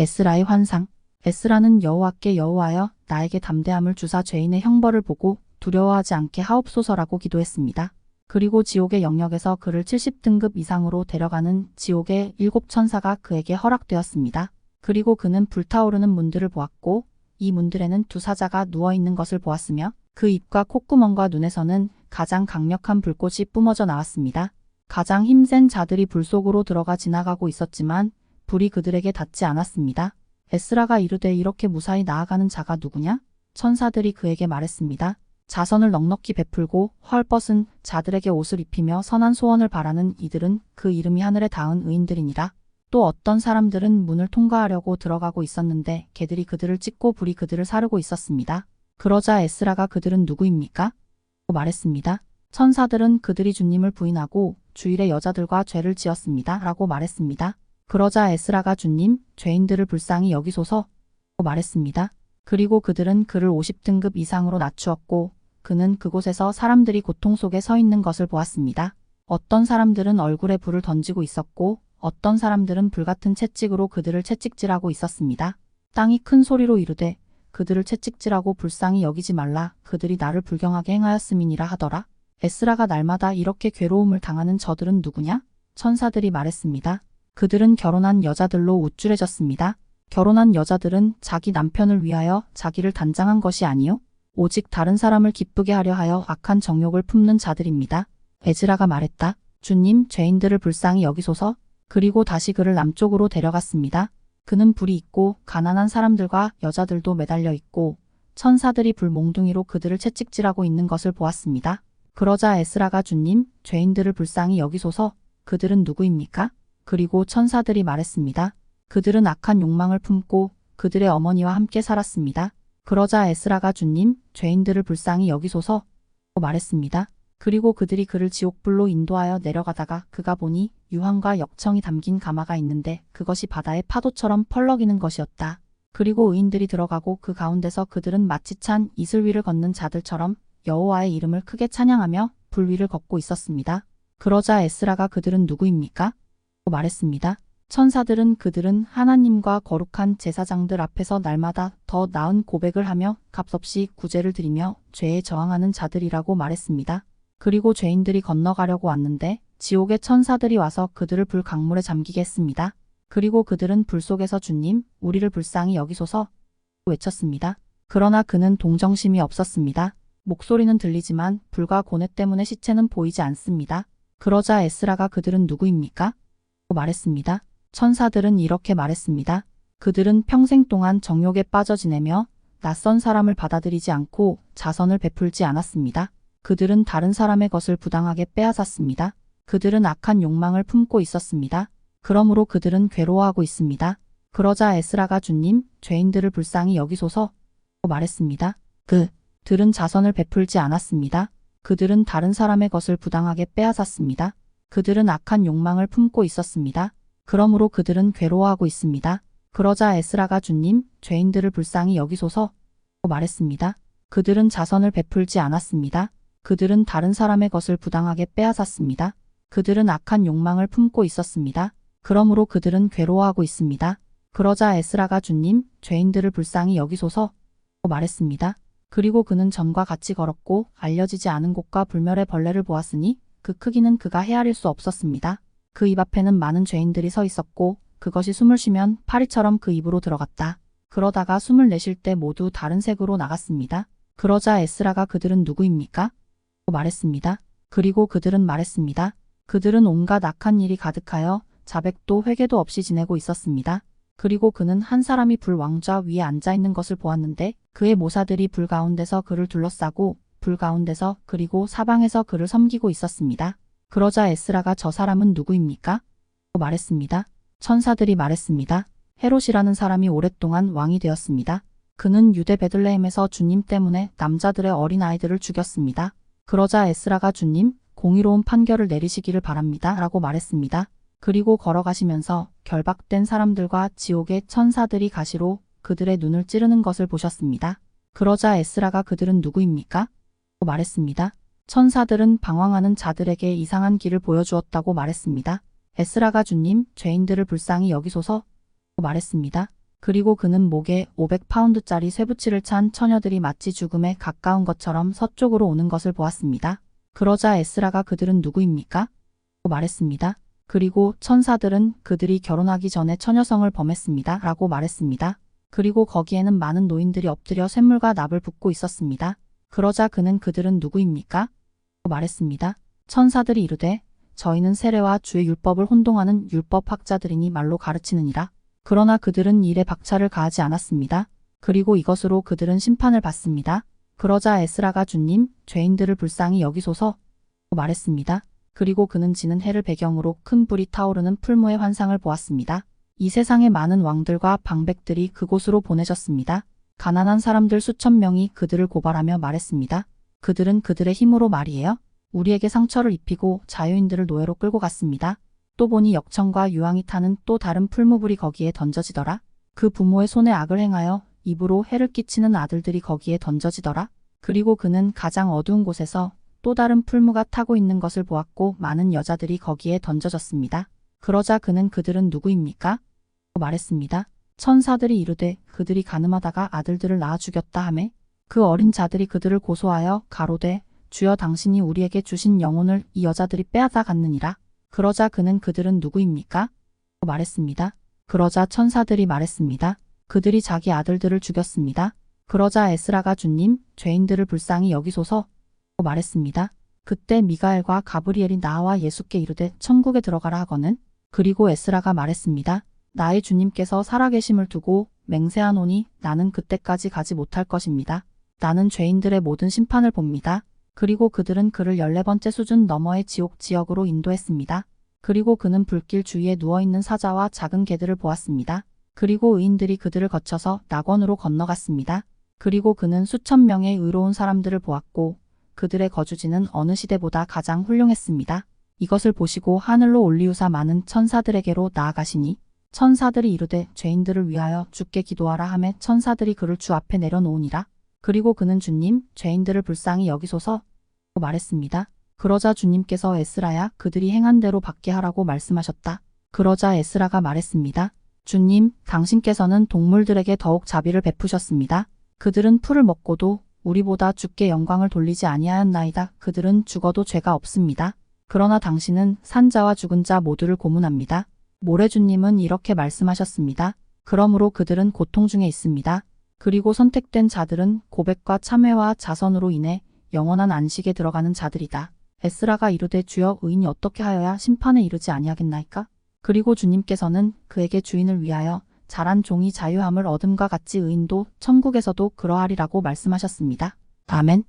에스라의 환상. 에스라는 여호와께 여호와여 나에게 담대함을 주사 죄인의 형벌을 보고 두려워하지 않게 하옵소서라고 기도했습니다. 그리고 지옥의 영역에서 그를 70등급 이상으로 데려가는 지옥의 일곱 천사가 그에게 허락되었습니다. 그리고 그는 불타오르는 문들을 보았고 이 문들에는 두 사자가 누워 있는 것을 보았으며 그 입과 콧구멍과 눈에서는 가장 강력한 불꽃이 뿜어져 나왔습니다. 가장 힘센 자들이 불 속으로 들어가 지나가고 있었지만 불이 그들에게 닿지 않았습니다. 에스라가 이르되 이렇게 무사히 나아가는 자가 누구냐? 천사들이 그에게 말했습니다. 자선을 넉넉히 베풀고 헐벗은 자들에게 옷을 입히며 선한 소원을 바라는 이들은 그 이름이 하늘에 닿은 의인들이니라. 또 어떤 사람들은 문을 통과하려고 들어가고 있었는데 개들이 그들을 찢고 불이 그들을 사르고 있었습니다. 그러자 에스라가 그들은 누구입니까? 말했습니다. 천사들은 그들이 주님을 부인하고 주일의 여자들과 죄를 지었습니다. 라고 말했습니다. 그러자 에스라가 주님, 죄인들을 불쌍히 여기소서 말했습니다. 그리고 그들은 그를 50등급 이상으로 낮추었고 그는 그곳에서 사람들이 고통 속에 서 있는 것을 보았습니다. 어떤 사람들은 얼굴에 불을 던지고 있었고 어떤 사람들은 불같은 채찍으로 그들을 채찍질하고 있었습니다. 땅이 큰 소리로 이르되 그들을 채찍질하고 불쌍히 여기지 말라 그들이 나를 불경하게 행하였음이니라 하더라. 에스라가 날마다 이렇게 괴로움을 당하는 저들은 누구냐? 천사들이 말했습니다. 그들은 결혼한 여자들로 우쭐해졌습니다. 결혼한 여자들은 자기 남편을 위하여 자기를 단장한 것이 아니요 오직 다른 사람을 기쁘게 하려 하여 악한 정욕을 품는 자들입니다. 에즈라가 말했다. 주님, 죄인들을 불쌍히 여기소서. 그리고 다시 그를 남쪽으로 데려갔습니다. 그는 불이 있고 가난한 사람들과 여자들도 매달려 있고 천사들이 불 몽둥이로 그들을 채찍질하고 있는 것을 보았습니다. 그러자 에스라가 주님, 죄인들을 불쌍히 여기소서. 그들은 누구입니까? 그리고 천사들이 말했습니다. 그들은 악한 욕망을 품고 그들의 어머니와 함께 살았습니다. 그러자 에스라가 주님, 죄인들을 불쌍히 여기소서 말했습니다. 그리고 그들이 그를 지옥불로 인도하여 내려가다가 그가 보니 유황과 역청이 담긴 가마가 있는데 그것이 바다의 파도처럼 펄럭이는 것이었다. 그리고 의인들이 들어가고 그 가운데서 그들은 마치 찬 이슬 위를 걷는 자들처럼 여호와의 이름을 크게 찬양하며 불 위를 걷고 있었습니다. 그러자 에스라가 그들은 누구입니까? 말했습니다. 천사들은 그들은 하나님과 거룩한 제사장들 앞에서 날마다 더 나은 고백을 하며 값없이 구제를 드리며 죄에 저항하는 자들이라고 말했습니다. 그리고 죄인들이 건너가려고 왔는데 지옥의 천사들이 와서 그들을 불 강물에 잠기게 했습니다. 그리고 그들은 불 속에서 주님, 우리를 불쌍히 여기소서 외쳤습니다. 그러나 그는 동정심이 없었습니다. 목소리는 들리지만 불과 고뇌 때문에 시체는 보이지 않습니다. 그러자 에스라가 그들은 누구입니까? 말했습니다. 천사들은 이렇게 말했습니다. 그들은 평생 동안 정욕에 빠져 지내며 낯선 사람을 받아들이지 않고 자선을 베풀지 않았습니다. 그들은 다른 사람의 것을 부당하게 빼앗았습니다. 그들은 악한 욕망을 품고 있었습니다. 그러므로 그들은 괴로워하고 있습니다. 그러자 에스라가 주님, 죄인들을 불쌍히 여기소서 말했습니다. 그, 들은 자선을 베풀지 않았습니다. 그들은 다른 사람의 것을 부당하게 빼앗았습니다. 그들은 악한 욕망을 품고 있었습니다. 그러므로 그들은 괴로워하고 있습니다. 그러자 에스라가 주님, 죄인들을 불쌍히 여기소서 말했습니다. 그들은 자선을 베풀지 않았습니다. 그들은 다른 사람의 것을 부당하게 빼앗았습니다. 그들은 악한 욕망을 품고 있었습니다. 그러므로 그들은 괴로워하고 있습니다. 그러자 에스라가 주님, 죄인들을 불쌍히 여기소서 말했습니다. 그리고 그는 전과 같이 걸었고 알려지지 않은 곳과 불멸의 벌레를 보았으니 그 크기는 그가 헤아릴 수 없었습니다. 그 입 앞에는 많은 죄인들이 서 있었고 그것이 숨을 쉬면 파리처럼 그 입으로 들어갔다. 그러다가 숨을 내쉴 때 모두 다른 색으로 나갔습니다. 그러자 에스라가 그들은 누구입니까? 말했습니다. 그리고 그들은 말했습니다. 그들은 온갖 악한 일이 가득하여 자백도 회개도 없이 지내고 있었습니다. 그리고 그는 한 사람이 불 왕좌 위에 앉아 있는 것을 보았는데 그의 모사들이 불 가운데서 그를 둘러싸고 불 가운데서 그리고 사방에서 그를 섬기고 있었습니다. 그러자 에스라가 저 사람은 누구입니까? 말했습니다. 천사들이 말했습니다. 헤롯이라는 사람이 오랫동안 왕이 되었습니다. 그는 유대 베들레헴에서 주님 때문에 남자들의 어린아이들을 죽였습니다. 그러자 에스라가 주님, 공의로운 판결을 내리시기를 바랍니다. 라고 말했습니다. 그리고 걸어가시면서 결박된 사람들과 지옥의 천사들이 가시로 그들의 눈을 찌르는 것을 보셨습니다. 그러자 에스라가 그들은 누구입니까? 말했습니다. 천사들은 방황하는 자들에게 이상한 길을 보여주었다고 말했습니다. 에스라가 주님, 죄인들을 불쌍히 여기소서 말했습니다. 그리고 그는 목에 500파운드짜리 쇠붙이를 찬 처녀들이 마치 죽음에 가까운 것처럼 서쪽으로 오는 것을 보았습니다. 그러자 에스라가 그들은 누구입니까? 말했습니다. 그리고 천사들은 그들이 결혼하기 전에 처녀성을 범했습니다. 라고 말했습니다. 그리고 거기에는 많은 노인들이 엎드려 샘물과 납을 붓고 있었습니다. 그러자 그는 그들은 누구입니까? 말했습니다. 천사들이 이르되 저희는 세례와 주의 율법을 혼동하는 율법학자들이니 말로 가르치느니라. 그러나 그들은 일에 박차를 가하지 않았습니다. 그리고 이것으로 그들은 심판을 받습니다. 그러자 에스라가 주님, 죄인들을 불쌍히 여기소서 말했습니다. 그리고 그는 지는 해를 배경으로 큰 불이 타오르는 풀무의 환상을 보았습니다. 이 세상의 많은 왕들과 방백들이 그곳으로 보내졌습니다. 가난한 사람들 수천 명이 그들을 고발하며 말했습니다. 그들은 그들의 힘으로 말이에요. 우리에게 상처를 입히고 자유인들을 노예로 끌고 갔습니다. 또 보니 역청과 유황이 타는 또 다른 풀무불이 거기에 던져지더라. 그 부모의 손에 악을 행하여 입으로 해를 끼치는 아들들이 거기에 던져지더라. 그리고 그는 가장 어두운 곳에서 또 다른 풀무가 타고 있는 것을 보았고 많은 여자들이 거기에 던져졌습니다. 그러자 그는 그들은 누구입니까? 말했습니다. 천사들이 이르되 그들이 가늠하다가 아들들을 낳아 죽였다 하매 그 어린 자들이 그들을 고소하여 가로되 주여 당신이 우리에게 주신 영혼을 이 여자들이 빼앗아 갔느니라. 그러자 그는 그들은 누구입니까? 말했습니다. 그러자 천사들이 말했습니다. 그들이 자기 아들들을 죽였습니다. 그러자 에스라가 주님, 죄인들을 불쌍히 여기소서 말했습니다. 그때 미가엘과 가브리엘이 나와 예수께 이르되 천국에 들어가라 하거는 그리고 에스라가 말했습니다. 나의 주님께서 살아계심을 두고 맹세하노니 나는 그때까지 가지 못할 것입니다. 나는 죄인들의 모든 심판을 봅니다. 그리고 그들은 그를 14번째 수준 너머의 지옥 지역으로 인도했습니다. 그리고 그는 불길 주위에 누워있는 사자와 작은 개들을 보았습니다. 그리고 의인들이 그들을 거쳐서 낙원으로 건너갔습니다. 그리고 그는 수천 명의 의로운 사람들을 보았고 그들의 거주지는 어느 시대보다 가장 훌륭했습니다. 이것을 보시고 하늘로 올리우사 많은 천사들에게로 나아가시니 천사들이 이르되 죄인들을 위하여 주께 기도하라 하매 천사들이 그를 주 앞에 내려놓으니라. 그리고 그는 주님, 죄인들을 불쌍히 여기소서 말했습니다. 그러자 주님께서 에스라야 그들이 행한 대로 받게 하라고 말씀하셨다. 그러자 에스라가 말했습니다. 주님, 당신께서는 동물들에게 더욱 자비를 베푸셨습니다. 그들은 풀을 먹고도 우리보다 주께 영광을 돌리지 아니하였나이다. 그들은 죽어도 죄가 없습니다. 그러나 당신은 산자와 죽은 자 모두를 고문합니다. 모래주님은 이렇게 말씀하셨습니다. 그러므로 그들은 고통 중에 있습니다. 그리고 선택된 자들은 고백과 참회와 자선으로 인해 영원한 안식에 들어가는 자들이다. 에스라가 이르되 주여 의인이 어떻게 하여야 심판에 이르지 아니하겠나이까? 그리고 주님께서는 그에게 주인을 위하여 잘한 종이 자유함을 얻음과 같이 의인도 천국에서도 그러하리라고 말씀하셨습니다. 아멘.